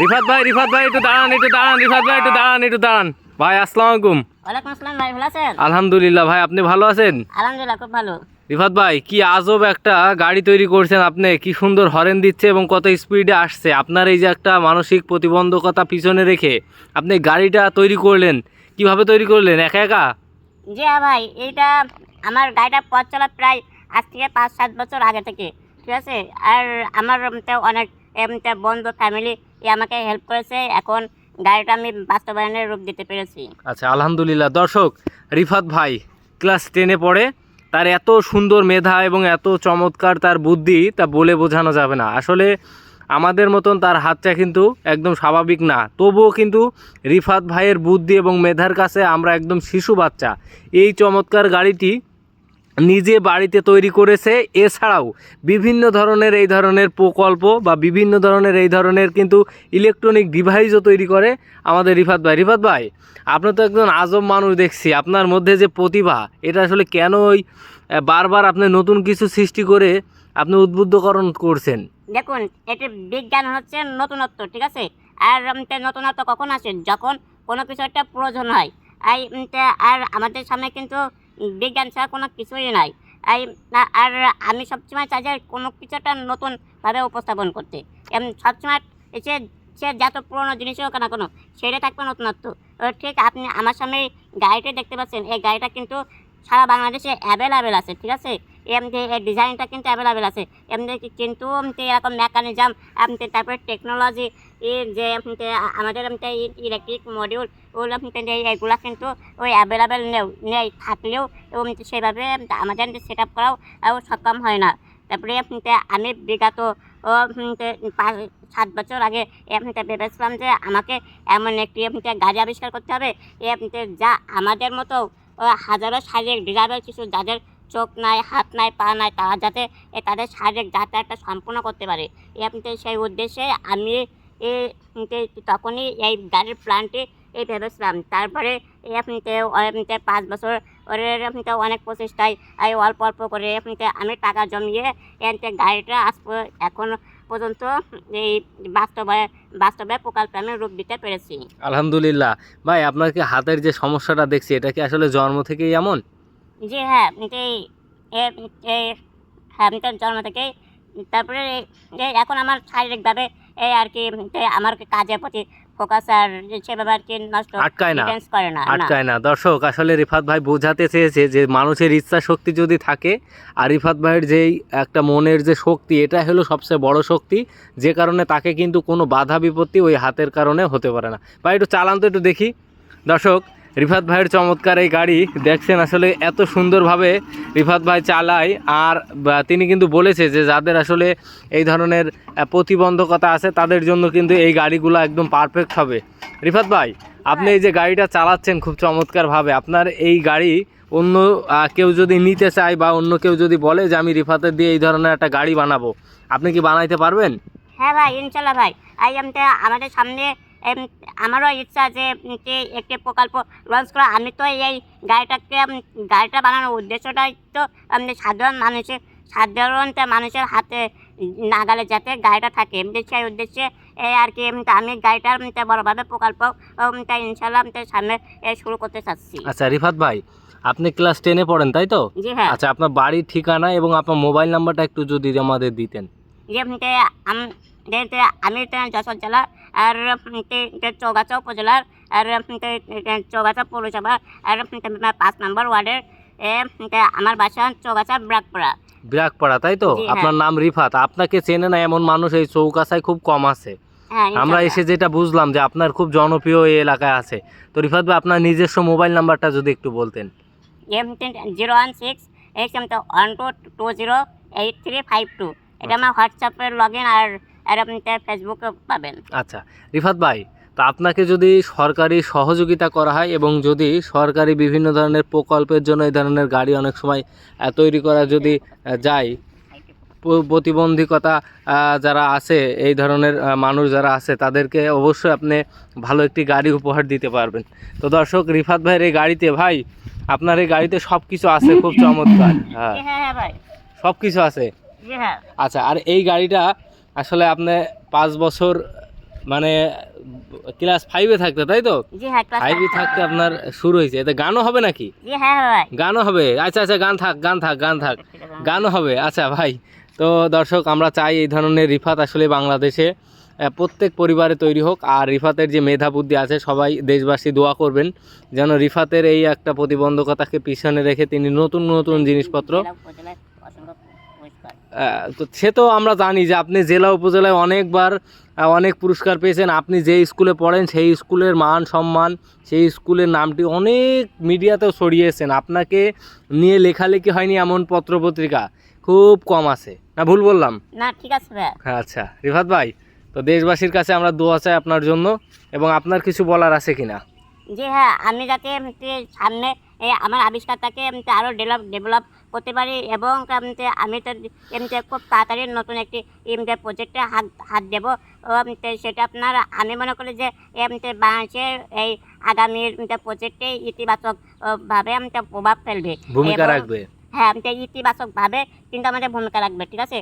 রিফাত ভাই রিফাত ভাই একটু দাঁড়ান একটু দাঁড়ান রিফাত ভাই একটু দাঁড়ান একটু দাঁড়ান। ভাই আসসালামু আলাইকুম। ওয়ালাইকুম আসসালাম ভাই ভালো আছেন? আলহামদুলিল্লাহ ভাই আপনি ভালো আছেন? আলহামদুলিল্লাহ খুব ভালো। রিফাত ভাই কি আজব একটা গাড়ি তৈরি করছেন আপনি কি সুন্দর হরেন দিচ্ছে এবং কত স্পিডে আসছে। আপনার এই যে একটা মানসিক প্রতিবন্ধকতা পিছনে রেখে আপনি গাড়িটা তৈরি করলেন কীভাবে তৈরি করলেন একা একা? জি হ্যাঁ ভাই এইটা আমার গাড়িটা পথ চলা প্রায় আজ থেকে পাঁচ সাত বছর আগে থেকে ঠিক আছে? আর আমার অনেক বন্ধু ফ্যামিলি আমাকে হেল্প করেছে। এখন গাড়িটা আমি বাস্তবায়নের রূপ দিতে পেরেছি। আচ্ছা আলহামদুলিল্লাহ। দর্শক, রিফাত ভাই ক্লাস টেনে পড়ে। তার এত সুন্দর মেধা এবং এত চমৎকার তার বুদ্ধি, তা বলে বোঝানো যাবে না। আসলে আমাদের মতন তার হাতটা কিন্তু একদম স্বাভাবিক না। তবুও কিন্তু রিফাত ভাইয়ের বুদ্ধি এবং মেধার কাছে আমরা একদম শিশু বাচ্চা। এই চমৎকার গাড়িটি নিজে বাড়িতে তৈরি করেছে। এছাড়াও বিভিন্ন ধরনের এই ধরনের প্রকল্প বা বিভিন্ন ধরনের এই ধরনের কিন্তু ইলেকট্রনিক ডিভাইসও তৈরি করে আমাদের রিফাত ভাই। রিফাত ভাই, আপনি তো একজন আজব মানুষ দেখছি। আপনার মধ্যে যে প্রতিভা, এটা আসলে কেন ওই বারবার আপনি নতুন কিছু সৃষ্টি করে আপনি উদ্বুদ্ধকরণ করছেন? দেখুন, এটি বিজ্ঞান হচ্ছে নতুনত্ব, ঠিক আছে? আর নতুনত্ব কখন আসে? যখন কোনো কিছু একটা প্রয়োজন হয়। আর আমাদের সামনে কিন্তু বিজ্ঞান ছাড়া কোনো কিছুই নাই। না- আর আমি সবসময় চাই যে কোনো কিছুটা নতুনভাবে উপস্থাপন করতে। এম, সবসময় সে সে যত পুরোনো জিনিসই হোক না কোনো সেটা থাকবে নতুনত্ব। ঠিক আপনি আমার সামনে গাড়িটা দেখতে পাচ্ছেন। এই গাড়িটা কিন্তু সারা বাংলাদেশে অ্যাভেলেবেল আছে, ঠিক আছে? এমনি এই ডিজাইনটা কিন্তু অ্যাভেলেবেল আছে এমনি কিন্তু এরকম মেকানিজম তারপরে টেকনোলজি যে আমাদের ইলেকট্রিক মডিউল এগুলো কিন্তু ওই অ্যাভেলেবেল নেই নেই থাকলেও এবং সেভাবে আমাদের সেট আপ করাও সক্ষম হয় না তারপরে আমি বিগত পাঁচ সাত বছর আগে এমনিতে ভেবেছিলাম যে আমাকে এমন একটি এমনিতে গাড়ি আবিষ্কার করতে হবে এমনিতে যা আমাদের মতো হাজারো শারীরিক ডিজাবেল শিশু যাদের চোখ নাই, হাত নাই, পা নাই, তারা যাতে তাদের শারীরিক যাতায়াতটা সম্পূর্ণ করতে পারে। এমনিতে সেই উদ্দেশ্যে আমি তখনই এই গাড়ির প্ল্যানটি এই ভেবেছিলাম। তারপরে এমনিতে এমনিতে পাঁচ বছর অনেক প্রচেষ্টায় এই অল্প অল্প করে এমনিতে আমি টাকা জমিয়ে এমনিতে গাড়িটা প- এখন পর্যন্ত এই বাস্তবে বাস্তবে প্রকল্পে আমি রূপ দিতে পেরেছি। আলহামদুলিল্লাহ। ভাই, আপনার কি হাতের যে সমস্যাটা দেখছি, এটা কি আসলে জন্ম থেকেই এমন? জি হ্যাঁ এই হ্যাঁ আমি জন্ম থেকেই তারপরে এখন আমার শারীরিকভাবে এই আর কি আমার কাজের প্রতি ফোকাস আর সেভাবে আর কি নষ্ট আটকায় না। করে না না। আটকায় না। দর্শক আসলে রিফাত ভাই বোঝাতে চেয়েছে যে মানুষের ইচ্ছা শক্তি যদি থাকে আর রিফাত ভাইয়ের যেই একটা মনের যে শক্তি এটা হলো সবচেয়ে বড় শক্তি যে কারণে তাকে কিন্তু কোনো বাধা বিপত্তি ওই হাতের কারণে হতে পারে না। ভাই একটু চালান তো একটু দেখি। দর্শক রিফাত ভাইয়ের চমৎকার এই গাড়ি। দেখছেন আসলে এত সুন্দরভাবে রিফাত ভাই চালায়। আর তিনি কিন্তু বলেছে যে যাদের আসলে এই ধরনের প্রতিবন্ধকতা আছে তাদের জন্য কিন্তু এই গাড়িগুলো একদম পারফেক্ট হবে। রিফাত ভাই আপনি এই যে গাড়িটা চালাচ্ছেন খুব চমৎকারভাবে আপনার এই গাড়ি অন্য কেউ যদি নিতে চায় বা অন্য কেউ যদি বলে যে আমি রিফাতের দিয়ে এই ধরনের একটা গাড়ি বানাবো আপনি কি বানাইতে পারবেন? হ্যাঁ ভাই ইনশাল্লাহ ভাই। আই আমাদের সামনে আমারও ইচ্ছা যে একটি প্রকল্প লঞ্চ করা। আমি তো এই গাড়িটাকে গাড়িটা বানানোর উদ্দেশ্যটাই তো সাধারণ মানুষের সাধারণ মানুষের হাতে নাগালে যাতে গাড়িটা থাকে। এমনি সেই উদ্দেশ্যে এই আর কি আমি গাড়িটার বড়োভাবে প্রকল্প তাই ইনশাল্লাহ সামনে শুরু করতে চাচ্ছি। আচ্ছা রিফাত ভাই আপনি ক্লাস টেনে পড়েন তাই তো? হ্যাঁ। আচ্ছা আপনার বাড়ির ঠিকানা এবং আপনার মোবাইল নাম্বারটা একটু যদি আমাদের দিতেন। আম- যশোর জেলা আর চৌগাছা উপজেলার আর চৌগাছা পৌরসভা আর পাঁচ নম্বর ওয়ার্ডের আমার বাসা চৌগাছা ব্রাকপাড়া। বিরাগপাড়া তাই তো? হ্যাঁ। আপনার নাম রিফাত আপনাকে চেনে না এমন মানুষ এই চৌকাছায় খুব কম আছে। হ্যাঁ আমরা এসে যেটা বুঝলাম যে আপনার খুব জনপ্রিয় এই এলাকায় আছে। তো রিফাত ভাই আপনার নিজস্ব মোবাইল নাম্বারটা যদি একটু বলতেন। Zero one six eight one two two zero eight three five two এটা আমার হোয়াটসঅ্যাপের লগ ইন আর আর এমনিতে ফেসবুকে পাবেন। আচ্ছা রিফাত ভাই তো আপনাকে যদি সরকারি সহযোগিতা করা হয় এবং যদি সরকারি বিভিন্ন ধরনের প্রকল্পের জন্য এই ধরনের গাড়ি অনেক সময় তৈরি করা যদি যায় প্রতিবন্ধকতা যারা আছে এই ধরনের মানুষ যারা আছে তাদেরকে অবশ্যই আপনি ভালো একটি গাড়ি উপহার দিতে পারবেন। তো দর্শক রিফাত ভাইয়ের এই গাড়িতে ভাই আপনার এই গাড়িতে সব কিছু আছে খুব চমৎকার। হ্যাঁ হ্যাঁ হ্যাঁ ভাই। সব কিছু আছে হ্যাঁ। আচ্ছা আর এই গাড়িটা আসলে আপনি পাঁচ বছর মানে ক্লাস ফাইভে থাকতে তাই তো? জি হ্যাঁ ফাইভে থাকতে আপনার শুরু হয়েছে। এতে গানও হবে নাকি? হ্যাঁ হ্যাঁ গানও হবে। আচ্ছা আচ্ছা গান থাক গান থাক গান থাক। গানও হবে। আচ্ছা ভাই তো দর্শক আমরা চাই এই ধরনের রিফাত আসলে বাংলাদেশে প্রত্যেক পরিবারে তৈরি হোক। আর রিফাতের যে মেধা বুদ্ধি আছে সবাই দেশবাসী দোয়া করবেন যেন রিফাতের এই একটা প্রতিবন্ধকতাকে পিছনে রেখে তিনি নতুন নতুন জিনিসপত্র জেলা উপজেলায় অসংখ্য পুরস্কার আহ, তো সে তো আমরা জানি যে আপনি জেলা উপজেলায় অনেকবার অনেক পুরস্কার পেয়েছেন। আপনি যে স্কুলে পড়েন সেই স্কুলের মান সম্মান সেই স্কুলের নামটি অনেক মিডিয়াতেও ছড়িয়েছেন। আপনাকে নিয়ে লেখালেখি হয়নি এমন পত্রপত্রিকা। খুব কম আছে। না ভুল বললাম? না ঠিক আছে হ্যাঁ আচ্ছা। রিফাত ভাই তো দেশবাসীর কাছে আমরা দোয়া চাই আপনার জন্য। এবং আপনার কিছু বলার আছে কিনা? জি হ্যাঁ আমি যাতে সামনে আমার আবিষ্কারটাকে আরও ডেভেলপ ডেভেলপ করতে পারি এবং আমি তো এমনিতে খুব তাড়াতাড়ি নতুন একটি এমনি প্রজেক্টে হাত হাত দেবো। ও সেটা আপনার আমি মনে করি যে এমনি বাংলাদেশের এই আগামীর প্রজেক্টে ইতিবাচকভাবে আমি প্রভাব ফেলবে ভূমিকা রাখবে। হ্যাঁ এমনিতে ইতিবাচকভাবে কিন্তু আমাদের ভূমিকা রাখবে, ঠিক আছে?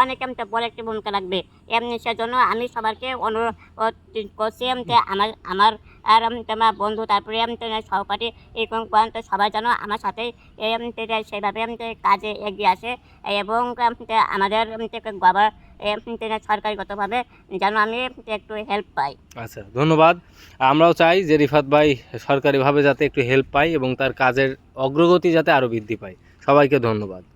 অনেক এমনিতে বড় একটি ভূমিকা রাখবে। এমনি সেজন্য আমি সবাইকে অনুরোধ করছি আমার আমার, আর আমার বন্ধু, তারপরে সহপাঠী, এরকম পর্যন্ত সবাই যেন আমার সাথে এমনিতে কাজে এগিয়ে আসে এবং আমাদের গভর্ন সরকারিগতভাবে যেন আমি একটু হেল্প পাই। আচ্ছা ধন্যবাদ। আমরাও চাই যে রিফাত ভাই সরকারিভাবে যাতে একটু হেল্প পাই এবং তার কাজের অগ্রগতি যাতে আরও বৃদ্ধি পায়। সবাইকে ধন্যবাদ।